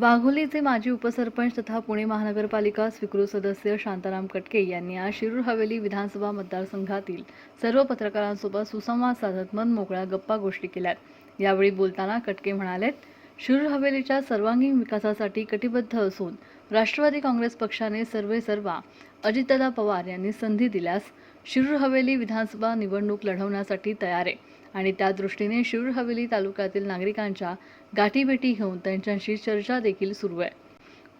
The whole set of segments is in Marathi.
वाघोलीचे माजी उपसरपंच तथा पुणे महानगरपालिका स्वीकृत सदस्य शांताराम कटके यांनी आज शिरूर हवेली विधानसभा मतदारसंघातील सर्व पत्रकारांसोबत सुसंवाद साधत मनमोकळ्या गप्पा गोष्टी केल्यात. यावेळी बोलताना कटके म्हणालेत शिरूर हवेलीच्या सर्वांगीण विकासासाठी कटिबद्ध असून राष्ट्रवादी काँग्रेस पक्षाने सर्वे सर्वा अजितदादा पवार यांनी संधी दिल्यास शिरूर हवेली विधानसभा निवडणूक लढवण्यासाठी तयार आहे. आणि त्या दृष्टीने शिरूर हवेली तालुक्यातील नागरिकांच्या गाठीभेटी घेऊन त्यांच्याशी चर्चा देखील सुरू आहे.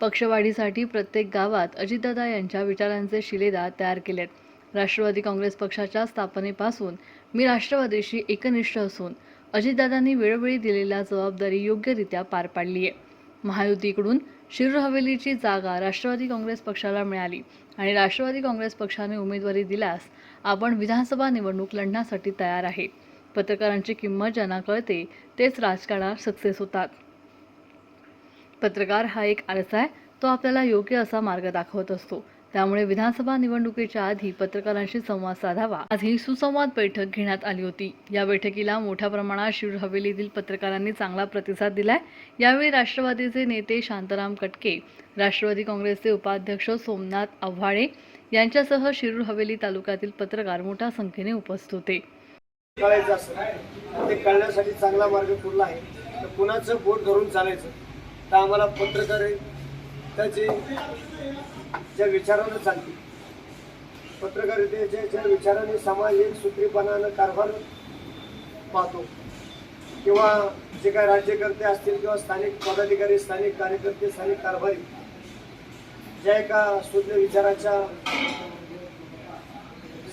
पक्षवाढीसाठी प्रत्येक गावात अजितदादा यांच्या विचारांचे शिलेदार तयार केलेत. राष्ट्रवादी काँग्रेस पक्षाच्या स्थापनेपासून मी राष्ट्रवादीशी एकनिष्ठ असून अजितदादांनी वेळोवेळी दिलेल्या जबाबदारी योग्यरित्या पार पाडली आहे. महायुतीकडून शिरूर हवेलीची जागा राष्ट्रवादी काँग्रेस पक्षाला मिळाली आणि राष्ट्रवादी काँग्रेस पक्षाने उमेदवारी दिल्यास आपण विधानसभा निवडणूक लढण्यासाठी तयार आहे. पत्रकारांची किंमत ज्यांना कळते तेच राजकारणात सक्सेस होतात. पत्रकार हा एक आरसा आहे तो आपल्याला योग्य असा मार्ग दाखवत असतो. त्यामुळे विधानसभा निवडणुकीच्या आधी पत्रकारांशी संवाद साधावा. आज ही सुसंवाद बैठक घेण्यात आली होती. या बैठकीला मोठ्या प्रमाणात शिरूर हवेलीतील पत्रकारांनी चांगला प्रतिसाद दिलाय. यावेळी राष्ट्रवादीचे नेते शांताराम कटके राष्ट्रवादी काँग्रेसचे उपाध्यक्ष सोमनाथ आव्हाळे यांच्यासह शिरूर हवेली तालुक्यातील पत्रकार मोठ्या संख्येने उपस्थित होते. कळायचं असं ते कळण्यासाठी चांगला मार्ग कुठला आहे? तर कुणाचं बोट धरून चालायचं? तर आम्हाला पत्रकार त्याचे ज्या विचारानं चालते पत्रकारितेच्या ज्या विचाराने समाज एक सूत्रीपणानं कारभार पाहतो. किंवा जे काही राज्यकर्ते असतील किंवा स्थानिक पदाधिकारी स्थानिक कार्यकर्ते स्थानिक कारभारी ज्या एका शुद्ध विचाराच्या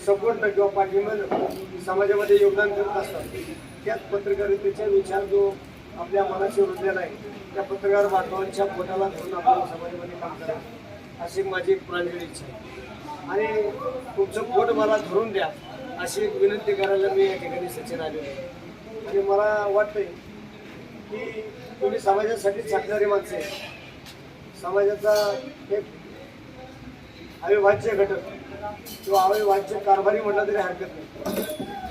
सपोर्ट किंवा पाठिंबा समाजामध्ये योगदान करत असतात. त्याच पत्रकारितेचा विचार जो आपल्या मनाशी रुजलेला आहे त्या पत्रकार बांधवांच्या पोटाला धरून आपण समाजामध्ये काम करा अशी माझी एक इच्छा आहे. आणि तुमचं पोट मला धरून द्या अशी एक विनंती करायला मी या ठिकाणी सचिन आलेलो आहे. आणि मला वाटतंय की तुम्ही समाजासाठी चालणारी माणसं समाजाचा एक अविभाज्य घटक किंवा अविभाज्य कारभारी म्हटलं तरी हरकत नाही.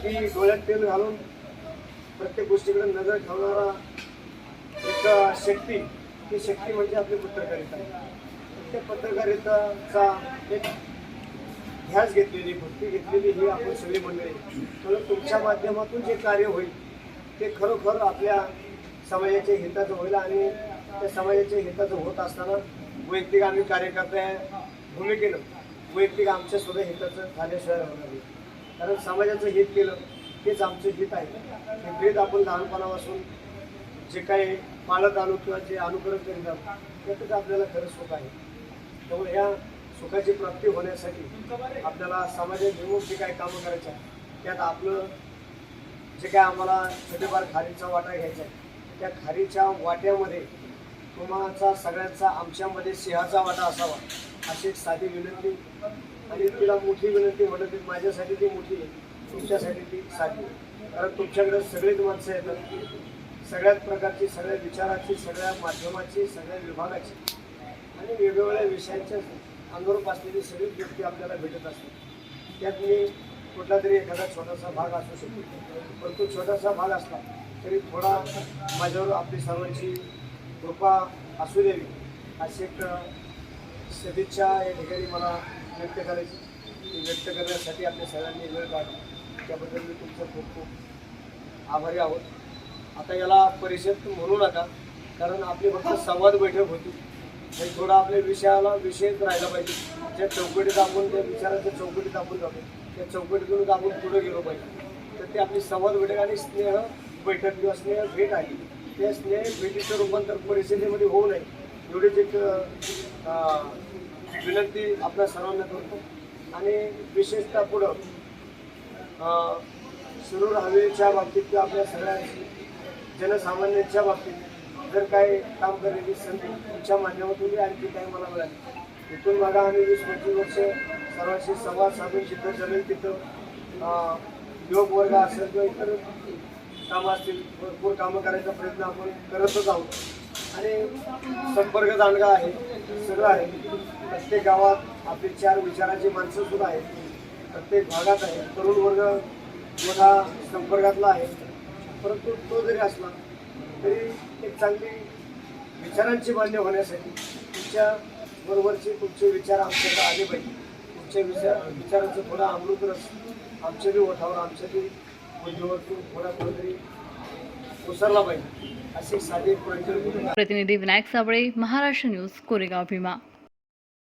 की डोळ्यात तेल घालून प्रत्येक गोष्टीकडे नजर ठेवणारा एक शक्ती ती शक्ती म्हणजे आपली पत्रकारिता. त्या पत्रकारिताचा एक ध्यास घेतलेली भक्ती घेतलेली ही आपण सगळी मंडळी. म्हणून तुमच्या माध्यमातून जे कार्य होईल ते खरोखर आपल्या समाजाच्या हिताचं होईल आणि त्या समाजाच्या हिताचं होत असताना वैयक्तिक आम्ही कार्यकर्त्या भूमिकेनं. वैयक्तिक आमच्या सुद्धा हिताचं झाल्याशिवाय होणार. नाही कारण समाजाचं हित केलं हेच आमचं हित आहे. हे भेद आपण लहानपणापासून जे काही पाळत आलो किंवा जे अनुकरण करीत आलो त्यातच आपल्याला खरं सुख आहे. त्यामुळे ह्या सुखाची प्राप्ती होण्यासाठी आपल्याला समाजात घेऊन जे काही कामं करायचं आहे त्यात आपलं जे काय आम्हाला छोटेफार खारीचा वाटा घ्यायचा आहे त्या खारीच्या वाट्यामध्ये तुम्हाचा सगळ्यांचा आमच्यामध्ये सिंहाचा वाटा असावा. अशी एक साधी विनंती. आणि तिला मोठी विनंती म्हणत की माझ्यासाठी ती मोठी आहे. तुमच्यासाठी ती साधी कारण तुमच्याकडे सगळीच माणसं येतात. सगळ्याच प्रकारची सगळ्या विचाराची सगळ्या माध्यमाची सगळ्या विभागाची. आणि वेगवेगळ्या विषयांच्या अनुरूप असलेली सगळी व्यक्ती आपल्याला भेटत असते त्यात मी कुठला तरी एखादा छोटासा भाग असू शकतो. पण तो छोटासा भाग असला तरी थोडा माझ्यावर आपली सर्वांची कृपा असू द्यावी. अशी एक सदिच्छा या ठिकाणी मला व्यक्त करायची. ती व्यक्त करण्यासाठी आपल्या सगळ्यांनी वेळ काढला त्याबद्दल मी तुमचं खूप खूप आभारी आहोत. आता याला परिषद म्हणू नका कारण आपली फक्त संवाद बैठक होती. आणि थोडा आपल्या विषयाला विषयच राहिला पाहिजे. ज्या चौकटीत आपण त्या विचाराच्या चौकटीत आपण जातो त्या चौकटीतूनच आपण पुढे गेलो पाहिजे. तर ती आपली संवाद बैठक आणि स्नेह बैठक किंवा स्नेह भेट आहे. त्या स्नेह भेटीचं रूपांतर परिस्थितीमध्ये होऊ नये. एवढीच एक विनंती आपल्या सर्वांना करतो. आणि विशेषतः पुढं अं, हवेच्या बाबतीत किंवा आपल्या सगळ्या जनसामान्यांच्या बाबतीत जर काही काम करण्याची संधी तुमच्या माध्यमातून आणखी काही मला मिळाली इथून बघा आम्ही वीस पंचवीस वर्ष सर्वांशी संवाद साधून जिथं जमेल तिथं योग वर्ग असेल किंवा इतर कामं असतील भरपूर कामं करायचा प्रयत्न आपण करतच आहोत. आणि संपर्क जाणगा आहे सगळं आहे. प्रत्येक गावात आपली चार विचाराची माणसं सुद्धा आहेत. प्रत्येक भागात आहे. तरुण वर्ग मोठा संपर्कातला आहे. परंतु तो जरी असला तरी एक चांगली विचारांची मान्य होण्यासाठी तुमच्या बरोबरचे तुमचे विचार आमच्याकडे आले पाहिजे. तुमच्या विचार विचारांचं थोडा अमृत रस आमच्या बी ओठावर आमच्या बी बुद्धीवरतून थोडा कुठेतरी उसरला पाहिजे. प्रतिनिधी विनायक साबळे महाराष्ट्र न्यूज कोरेगाव भीमा.